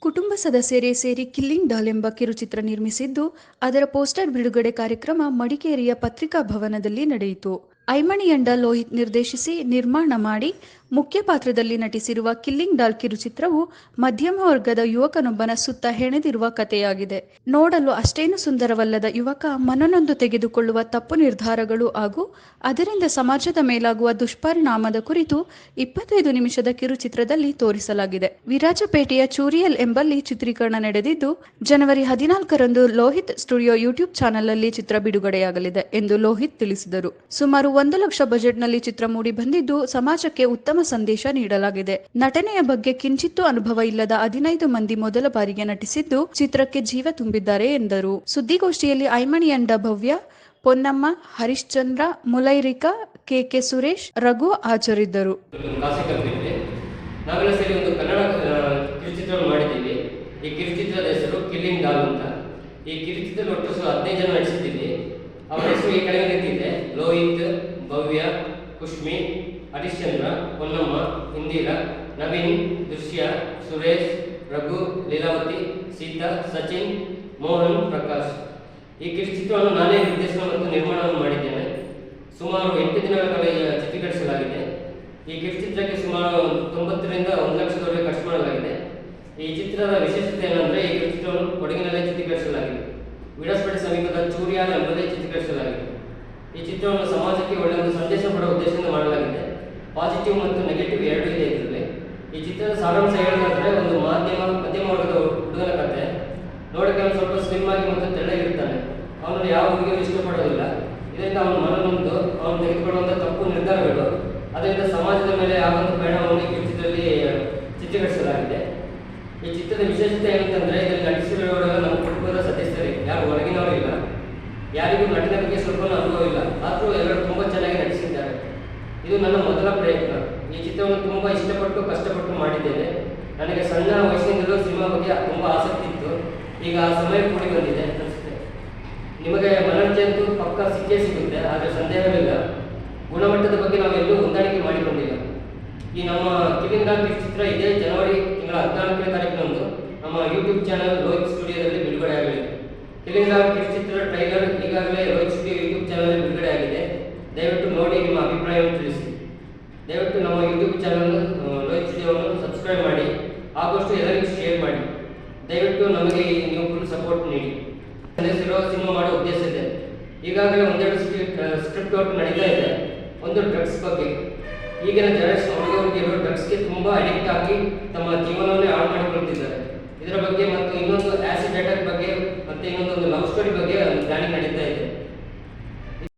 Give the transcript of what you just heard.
ಕುಟುಂಬ ಸದಸ್ಯರೇ ಸೇರಿ killing doll ಎಂಬ ಕಿರುಚಿತ್ರ ನಿರ್ಮಿಸಿದ್ದು, ಅದರ ಪೋಸ್ಟರ್ ಬಿಡುಗಡೆ ಕಾರ್ಯಕ್ರಮ ಮಡಿಕೇರಿಯ ಪತ್ರಿಕಾ ಭವನದಲ್ಲಿ ನಡೆಯಿತು. ಲೋಹಿತ್ ನಿರ್ದೇಶಿಸಿ ನಿರ್ಮಾಣ ಮಾಡಿ ಮುಖ್ಯ ಪಾತ್ರದಲ್ಲಿ ನಟಿಸಿರುವ ಕಿಲ್ಲಿಂಗ್ ಡಾಲ್ ಕಿರುಚಿತ್ರವು ಮಧ್ಯಮ ವರ್ಗದ ಯುವಕನೊಬ್ಬನ ಸುತ್ತ ಹೆಣೆದಿರುವ ಕಥೆಯಾಗಿದೆ. ನೋಡಲು ಅಷ್ಟೇನು ಸುಂದರವಲ್ಲದ ಯುವಕ ಮನನೊಂದು ತೆಗೆದುಕೊಳ್ಳುವ ತಪ್ಪು ನಿರ್ಧಾರಗಳು ಹಾಗೂ ಅದರಿಂದ ಸಮಾಜದ ಮೇಲಾಗುವ ದುಷ್ಪರಿಣಾಮದ ಕುರಿತು ಇಪ್ಪತ್ತೈದು ನಿಮಿಷದ ಕಿರುಚಿತ್ರದಲ್ಲಿ ತೋರಿಸಲಾಗಿದೆ. ವಿರಾಜಪೇಟೆಯ ಚೂರಿಯಲ್ ಎಂಬಲ್ಲಿ ಚಿತ್ರೀಕರಣ ನಡೆದಿದ್ದು, ಜನವರಿ ಹದಿನಾಲ್ಕರಂದು ಲೋಹಿತ್ ಸ್ಟುಡಿಯೋ ಯೂಟ್ಯೂಬ್ ಚಾನೆಲ್ನಲ್ಲಿ ಚಿತ್ರ ಬಿಡುಗಡೆಯಾಗಲಿದೆ ಎಂದು ಲೋಹಿತ್ ತಿಳಿಸಿದರು. ಸುಮಾರು ಒಂದು ಲಕ್ಷ ಬಜೆಟ್ನಲ್ಲಿ ಚಿತ್ರ ಮೂಡಿ ಬಂದಿದ್ದು ಸಮಾಜಕ್ಕೆ ಉತ್ತಮ ಸಂದೇಶ ನೀಡಲಾಗಿದೆ. ನಟನೆಯ ಬಗ್ಗೆ ಕಿಂಚಿತ್ತು ಅನುಭವ ಇಲ್ಲದ ಹದಿನೈದು ಮಂದಿ ಮೊದಲ ಬಾರಿಗೆ ನಟಿಸಿದ್ದು ಚಿತ್ರಕ್ಕೆ ಜೀವ ತುಂಬಿದ್ದಾರೆ ಎಂದರು. ಸುದ್ದಿಗೋಷ್ಠಿಯಲ್ಲಿ ಐಮಣಿಯಂಡ ಭವ್ಯ, ಪೊನ್ನಮ್ಮ, ಹರಿಶ್ಚಂದ್ರ, ಮುಲೈರಿಕಾ, ಕೆಕೆ ಸುರೇಶ್, ರಘು ಹಾಜರಿದ್ದರು. ಈ ಕಿರುಚಿತ್ರದ ಹೆಸರು ಕಿಲ್ಲಿಂಗ್ ಒಟ್ಟು ಹದಿನೈದು ಜನ ನಟಿಸಿದ್ದೀವಿ. ಅವರ ಹೆಸರು ಈ ರೀತಿಯಿದೆ ಲೋಹಿತ್ ಭವ್ಯ, ಕುಷ್ಮಿ, ಹರಿಶ್ಚಂದ್ರ ಪೊನ್ನಮ್ಮ ಇಂದಿರಾ, ನವೀನ್, ದೃಶ್ಯ, ಸುರೇಶ್, ರಘು, ಲೀಲಾವತಿ, ಸೀತಾ, ಸಚಿನ್, ಮೋಹನ್, ಪ್ರಕಾಶ್. ಈ ಕಿರುಚಿತ್ರವನ್ನು ನಾನೇ ನಿರ್ದೇಶನ ಮತ್ತು ನಿರ್ಮಾಣವನ್ನು ಮಾಡಿದ್ದೇನೆ. ಸುಮಾರು ಎಂಟು ದಿನಗಳ ಕಾಲ ಚಿತ್ರೀಕರಿಸಲಾಗಿದೆ. ಈ ಕಿರುಚಿತ್ರಕ್ಕೆ ಸುಮಾರು ತೊಂಬತ್ತರಿಂದ ಒಂದು ಲಕ್ಷದವರೆಗೆ ಖರ್ಚು ಮಾಡಲಾಗಿದೆ. ಈ ಚಿತ್ರದ ವಿಶೇಷತೆ ಏನಂದ್ರೆ ಈ ಕಿರುಚಿತ್ರವನ್ನು ಕೊಡಗಿನಲ್ಲೇ ಚಿತ್ರೀಕರಿಸಲಾಗಿದೆ. ವಿಡಸ್ಪೇಟೆ ಸಮೀಪದ ಚೂರಿಯಾನ ಎಂಬುದೇ ಚಿತ್ರೀಕರಿಸಲಾಗಿದೆ. ಈ ಚಿತ್ರವನ್ನು ಸಮಾಜಕ್ಕೆ ಒಳ್ಳೆಯ ಒಂದು ಸಂದೇಶ ಕೊಡುವ ಉದ್ದೇಶದಿಂದ ಮಾಡಲಾಗಿದೆ. ಪಾಸಿಟಿವ್ ಮತ್ತು ನೆಗೆಟಿವ್ ಎರಡೂ ಇದೆ ಇದರಲ್ಲಿ. ಈ ಚಿತ್ರದ ಸಾರಾಂಶ ಹೇಳೋದಾದ್ರೆ ಒಂದು ಮಾಧ್ಯಮ, ಮಧ್ಯಮ ವರ್ಗದ ಹುಡುಗನ ಕಥೆ ನೋಡಕ್ಕೆ ಅವನು ಸ್ವಲ್ಪ ಸ್ಲಿಮ್ ಆಗಿ ಮತ್ತು ತೆಳ್ಳಗಿರ್ತಾನೆ ಅವನು ಯಾವ ಹುಡುಗಿಯೂ ಇಷ್ಟಪಡೋದಿಲ್ಲ. ಇದರಿಂದ ಅವನ ಮನನೊಂದು, ಅವನು ತೆಗೆದುಕೊಳ್ಳುವಂಥ ತಪ್ಪು ನಿರ್ಧಾರಗಳು, ಅದರಿಂದ ಸಮಾಜದ ಮೇಲೆ ಆಗುವಂಥ ಪರಿಣಾಮವನ್ನು ಈ ಚಿತ್ರದಲ್ಲಿ, ಚಿತ್ರೀಕರಿಸಲಾಗಿದೆ. ಈ ಚಿತ್ರದ ವಿಶೇಷತೆ ಏನಂತಂದ್ರೆ ಇದರಲ್ಲಿ ನಟಿಸಿರುವವರೆಲ್ಲ ನಮ್ಮ ಕುಟುಂಬದ ಸದಸ್ಯರೇ. ಯಾರು ಹೊರಗಿನವರಿಲ್ಲ. ಯಾರಿಗೂ ನಟನೆ ಬಗ್ಗೆ ಸ್ವಲ್ಪ ಅನುಭವ ಇಲ್ಲ ಆದರೂ ಎಲ್ಲರೂ ತುಂಬ ಚೆನ್ನಾಗಿ ನಟಿಸಿದ್ದಾರೆ ಇದು ನನ್ನ ಮೊದಲ ಪ್ರಯತ್ನ. ಈ ಚಿತ್ರವನ್ನು ತುಂಬ ಇಷ್ಟಪಟ್ಟು ಕಷ್ಟಪಟ್ಟು ಮಾಡಿದ್ದೇನೆ. ನನಗೆ ಸಣ್ಣ ವಯಸ್ಸಿನಿಂದಲೂ ಸಿನಿಮಾ ಬಗ್ಗೆ ತುಂಬ ಆಸಕ್ತಿ ಇತ್ತು. ಈಗ ಆ ಸಮಯ ಕೂಡಿ ಬಂದಿದೆ ಅನಿಸುತ್ತೆ. ನಿಮಗೆ ಮನರಂಜನೆ ಪಕ್ಕ ಸಿಕ್ಕೇ ಸಿಗುತ್ತೆ, ಆದರೆ ಸಂದೇಹವಿಲ್ಲ. ಗುಣಮಟ್ಟದ ಬಗ್ಗೆ ನಾವೆಲ್ಲೂ ಹೊಂದಾಣಿಕೆ ಮಾಡಿಕೊಂಡಿಲ್ಲ. ಈ ನಮ್ಮ ಕಿವಿಂದ ಚಿತ್ರ ಇದೇ ಜನವರಿ ತಿಂಗಳ ಹದಿನಾಲ್ಕನೇ ತಾರೀಕಿನಂದು ನಮ್ಮ ಯೂಟ್ಯೂಬ್ ಚಾನಲ್ ರೋಹಿತ್ ಸ್ಟುಡಿಯೋದಲ್ಲಿ ಬಿಡುಗಡೆ ಆಗಲಿದೆ ಕಿಲಿಂಗ ಚಿತ್ರ ಟ್ರೈಲರ್ ಈಗಾಗಲೇ ರೋಹಿತ್ ಸ್ಟುಡಿಯೋ ಯೂಟ್ಯೂಬ್ ಚಾನಲ್ ಬಿಡುಗಡೆ ಆಗಿದೆ ದಯವಿಟ್ಟು ನೋಡಿ ನಿಮ್ಮ ಅಭಿಪ್ರಾಯವನ್ನು ತಿಳಿಸಿ ದಯವಿಟ್ಟು ನಮ್ಮ ಯೂಟ್ಯೂಬ್ ಚಾನಲ್ ರೋಹಿತ್ ಸ್ಟುಡಿಯೋವನ್ನು ಸಬ್ಸ್ಕ್ರೈಬ್ ಮಾಡಿ ಆದಷ್ಟು ಎಲ್ಲರಿಗೂ ಶೇರ್ ಮಾಡಿ. ದಯವಿಟ್ಟು ನಮಗೆ ನೀವು ಫುಲ್ ಸಪೋರ್ಟ್ ನೀಡಿ. ಹೆಸರು ಸಿನಿಮಾ ಮಾಡೋ ಉದ್ದೇಶ ಇದೆ. ಈಗಾಗಲೇ ಒಂದೆರಡು ಸ್ಕ್ರಿಪ್ಟ್ ಔಟ್ ನಡೀತಾ ಇದೆ. ಒಂದು ಡ್ರಗ್ಸ್ ಬಗ್ಗೆ. ಈಗಿನ ಜನರೇಷನ್ ಹುಡುಗರಿಗೆ ಡ್ರಗ್ಸ್ಗೆ ತುಂಬ ಅಡಿಕ್ಟ್ ಆಗಿ ತಮ್ಮ ಜೀವನವನ್ನೇ ಹಾಳು ಮಾಡಿಕೊಳ್ತಿದ್ದಾರೆ. ಇದರ ಬಗ್ಗೆ